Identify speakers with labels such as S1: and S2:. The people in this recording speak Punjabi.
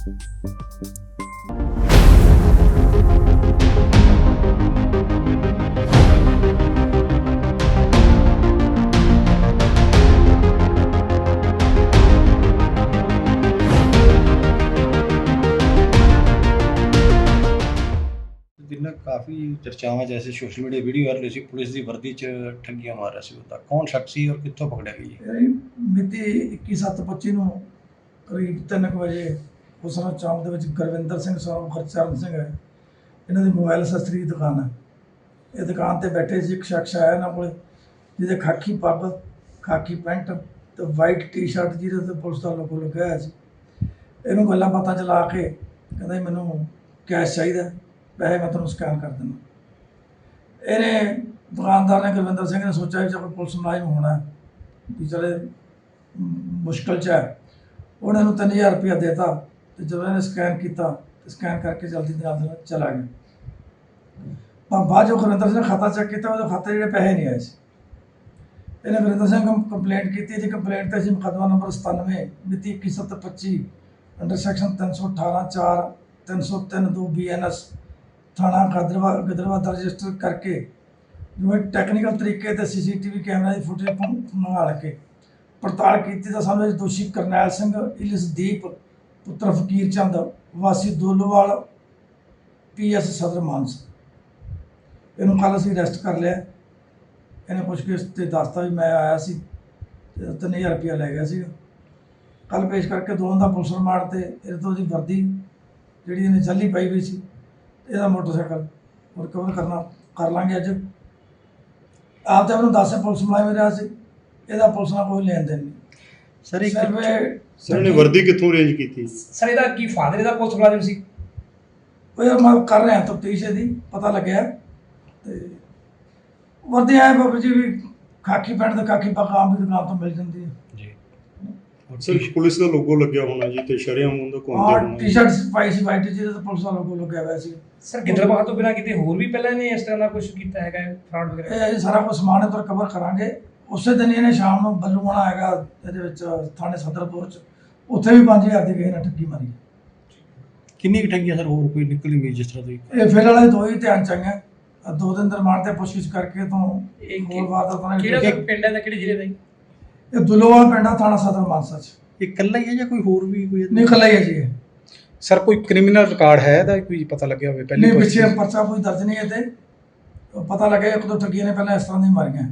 S1: ਦਿਨਾਂ ਕਾਫੀ ਚਰਚਾਵਾਂ ਜੈਸੇ ਸੋਸ਼ਲ ਮੀਡੀਆ ਵੀਡੀਓ ਵਾਇਰਲ ਹੋਈ ਸੀ ਪੁਲਿਸ ਦੀ ਵਰਦੀ 'ਚ ਠੱਗੀਆਂ ਮਾਰ ਰਿਹਾ ਸੀ ਬੰਦਾ ਕੌਣ ਸ਼ਖਸ ਸੀ ਔਰ ਕਿੱਥੋਂ ਪਕੜਿਆ ਗਿਆ ਜੀ
S2: ਇਹ ਮਿਤੀ 21/7/25 ਨੂੰ ਕਰੀਬ 3 ਵਜੇ ਹੁਸਨਾ ਚੌਂਕ ਦੇ ਵਿੱਚ ਗੁਰਵਿੰਦਰ ਸਿੰਘ ਸਾਹਿਬ ਖਰਚਰਨ ਸਿੰਘ ਹੈ। ਇਹਨਾਂ ਦੀ ਮੋਬਾਈਲ ਸ਼ਸਤਰੀ ਦੀ ਦੁਕਾਨ ਹੈ। ਇਹ ਦੁਕਾਨ ਤੇ ਬੈਠੇ ਸੀ ਇੱਕ ਸ਼ਖਸ ਆਇਆ ਇਹਨਾਂ ਕੋਲੇ ਜਿਹਦੇ ਖਾਕੀ ਪੱਗ ਖਾਕੀ ਪੈਂਟ ਤੇ ਵਾਈਟ ਟੀ-ਸ਼ਰਟ ਜਿਹਦੇ ਤੇ ਪੁਲਿਸ ਦਾ ਲੋਗੋ ਲੱਗਿਆ ਹੋਇਆ ਸੀ। ਇਹਨੂੰ ਗੱਲਾਂ ਬਾਤਾਂ ਚ ਲਾ ਕੇ ਕਹਿੰਦਾ ਮੈਨੂੰ ਕੈਸ਼ ਚਾਹੀਦਾ ਪੈਸੇ ਮੈਂ ਤੁਹਾਨੂੰ ਸਕੈਨ ਕਰ ਦਿੰਦਾ। ਇਹਨੇ ਦੁਕਾਨਦਾਰ ਨੇ ਗੁਰਵਿੰਦਰ ਸਿੰਘ ਨੇ ਸੋਚਿਆ ਵੀ ਜੇ ਕੋਈ ਪੁਲਿਸ ਮੁਲਾਜ਼ਮ ਹੋਣਾ ਹੈ, ਵੀ ਚਲੇ ਮੁਸ਼ਕਲ ਚ ਹੈ। ਉਹਨੇ ਇਹਨੂੰ 3000 ਰੁਪਇਆ ਦੇਤਾ। ਤੇ ਜਦੋਂ ਇਹਨੇ ਸਕੈਨ ਕੀਤਾ ਤੇ ਸਕੈਨ ਕਰਕੇ ਜਲਦੀ ਦੇ ਨਾਲ ਚਲਾ ਗਿਆ। ਪਰ ਬਾਅਦ ਜੋ ਗੁਰਿੰਦਰ ਸਿੰਘ ਖਾਤਾ ਚੈੱਕ ਕੀਤਾ, ਉਹਦੇ ਖਾਤੇ ਜਿਹੜੇ ਪੈਸੇ ਨਹੀਂ ਆਏ ਸੀ। ਇਹਨੇ ਗੁਰਿੰਦਰ ਸਿੰਘ ਕੰਪਲੇਂਟ ਕੀਤੀ ਜੀ ਕੰਪਲੇਂਟ ਤੇ ਅਸੀਂ ਮੁਕੱਦਮਾ ਨੰਬਰ 97 ਮਿਤੀ 21/7/25 ਅੰਡਰ ਸੈਕਸ਼ਨ 318 4 303 2 ਬੀਐਨਐਸ ਥਾਣਾ ਗਦਰਵਾ ਗਦਰਵਾ ਦਾ ਰਜਿਸਟਰ ਕਰਕੇ ਜਿਵੇਂ ਟੈਕਨੀਕਲ ਤਰੀਕੇ ਤੇ ਸੀਸੀਟੀਵੀ ਕੈਮਰਾ ਦੀ ਫੁਟੇਜ ਮੰਗਾ ਕੇ ਪੜਤਾਲ ਕੀਤੀ ਤਾਂ ਸਾਨੂੰ ਦੋਸ਼ੀ ਕਰਨੈਲ ਸਿੰਘ ਇਲਸਦੀਪ ਪੁੱਤਰ ਫਕੀਰ ਚੰਦ, ਵਾਸੀ ਦੋਲੋਵਾਲ ਪੀਐਸ ਸਦਰ ਮਾਨਸ। ਇਹਨੂੰ ਕੱਲ੍ਹ ਅਸੀਂ ਅਰੈਸਟ ਕਰ ਲਿਆ। ਇਹਨੇ ਪੁੱਛ ਕੇ ਤੇ ਦੱਸਤਾ ਵੀ ਮੈਂ ਆਇਆ ਸੀ ਤੇ 3000 ਰੁਪਇਆ ਲੈ ਗਿਆ ਸੀਗਾ। ਕੱਲ ਪੇਸ਼ ਕਰਕੇ ਦੋਵਾਂ ਦਾ ਪੁਲਿਸ ਰਿਮਾਂਡ ਤੇ ਇਹਦੇ ਤੋਂ ਦੀ ਵਰਦੀ, ਜਿਹੜੀ ਇਹਨੇ ਜੱਲੀ ਪਈ ਹੋਈ ਸੀ, ਇਹਦਾ ਮੋਟਰਸਾਈਕਲ ਰਿਕਵਰ ਕਰਨਾ, ਕਰ ਲਾਂਗੇ ਅੱਜ। ਆਪ ਤਾਂ ਉਹਨੂੰ ਦੱਸਿਆ ਪੁਲਿਸ ਮੁਲਾਜ਼ਮ ਰਿਹਾ ਸੀ, ਇਹਦਾ ਪੁਲਿਸ ਨਾਲ ਕੋਈ ਲੈਣ ਦੇਣ ਨਹੀਂ।
S1: ਸਰ ਇੱਕ
S2: ਸਿਰਫ ਇਹ
S3: ਸਰ ਇਹਨੇ ਵਰਦੀ ਕਿੱਥੋਂ ਅਰੇਂਜ ਕੀਤੀ?
S4: ਸਰ ਇਹਦਾ ਕੀ ਫਾਦਰ ਇਹਦਾ ਪੁਲਿਸ ਮੁਲਾਜ਼ਮ ਸੀ?
S2: ਉਹ ਯਾਰ ਮੈਂ ਕਰ ਰਿਹਾ ਤਫਤੀਸ਼ ਇਹਦੀ ਪਤਾ ਲੱਗਿਆ। ਤੇ ਵਰਦੀ ਆਏ ਬਾਬਾ ਜੀ ਵੀ ਖਾਕੀ ਪੈਂਟ ਤੇ ਖਾਕੀ ਪੱਗ ਆਮ ਦੀ ਦੁਕਾਨ ਤੋਂ ਮਿਲ ਜਾਂਦੀ ਹੈ।
S1: ਜੀ।
S3: ਸਰ ਪੁਲਿਸ ਦਾ ਲੋਗੋ ਲੱਗਿਆ ਹੋਣਾ ਜੀ ਤੇ ਸ਼ਰੇਆਮ ਉਹਦਾ ਘੁੰਮਦੇ
S2: ਆਹ
S3: ਹੋਣਾ ਜੀ।
S2: ਟੀ-ਸ਼ਰਟ ਪਾਈ ਸੀ ਵਾਈਟ ਜਿਹਦੇ ਤੇ ਪੁਲਿਸ ਦਾ ਲੋਗੋ ਲੱਗਿਆ ਹੋਇਆ ਸੀ।
S4: ਸਰ ਗਿੱਦੜਬਾਹ ਤੋਂ ਬਿਨਾਂ ਕਿਤੇ ਹੋਰ ਵੀ ਪਹਿਲਾਂ ਇਹਨੇ ਇਸ ਤਰ੍ਹਾਂ ਦਾ ਕੁਝ ਕੀਤਾ ਹੈਗਾ ਫਰਾਡ ਵਗੈਰਾ?
S2: ਇਹ ਅਸੀਂ ਸਾਰਾ ਕੁਝ ਸਮਾਨ ਤੋਂ ਕਵਰ ਕਰਾਂਗੇ। ਉਸੇ ਦਿਨ ਹੀ ਇਹਨੇ ਸ਼ਾਮ ਨੂੰ ਬੱਲੂਆਣਾ ਹੈਗਾ ਇਹਦੇ ਵਿੱਚ ਥਾਣੇ ਸਦਰਪੁਰ ਚ। ਉੱਥੇ ਵੀ 5000 ਦੀ ਕਿਸੇ ਨੇ ਠੱਗੀ ਮਾਰੀ।
S1: ਕਿੰਨੀ ਕੁ ਠੱਗੀਆਂ ਸਰ ਹੋਰ ਕੋਈ ਨਿਕਲੀ ਗਈ ਜਿਸ ਤਰ੍ਹਾਂ ਦੀ?
S2: ਇਹ ਫਿਰ ਵਾਲੇ ਦੋ ਹੀ ਧਿਆਨ ਚ ਆਈਆਂ। ਆਹ ਦੋ ਦਿਨ ਦਰਮਾਨ ਤੇ ਪੁੱਛਗਿੱਛ ਕਰਕੇ ਤੋਂ
S4: ਇਹ
S2: ਹੋਰ ਵਾਰਦਾਤਾਂ ਨੇ
S4: ਕਿਹੜਾ ਪਿੰਡ ਹੈ ਦਾ ਕਿਹੜੇ ਜ਼ਿਲ੍ਹੇ ਦਾ ਜੀ?
S2: ਇਹ ਦੁਲੋਵਾਲ ਪਿੰਡਾ ਥਾਣਾ ਸਦਰ ਮਾਨਸਾ ਚ।
S1: ਇਹ ਇਕੱਲਾ ਹੀ ਹੈ ਜਾਂ ਕੋਈ ਹੋਰ ਵੀ ਕੋਈ
S2: ਨਹੀਂ ਇਕੱਲਾ ਹੀ ਹੈ ਜੀ ਇਹ।
S5: ਸਰ ਕੋਈ ਕ੍ਰਿਮੀਨਲ ਰਿਕਾਰਡ ਹੈ ਇਹਦਾ? ਕੋਈ ਪਤਾ ਲੱਗਿਆ ਹੋਵੇ ਪਹਿਲੀ
S2: ਨਹੀਂ ਪਿੱਛੇ? ਪਰਚਾ ਕੋਈ ਦਰਜ ਨਹੀਂ ਹੈ ਤੇ। ਪਤਾ ਲੱਗਿਆ ਇੱਕ ਦੋ ਠੱਗੀਆਂ ਨੇ ਪਹਿਲਾਂ ਇਸ ਤਰ੍ਹਾਂ ਦੀ ਮਾਰੀਆਂ।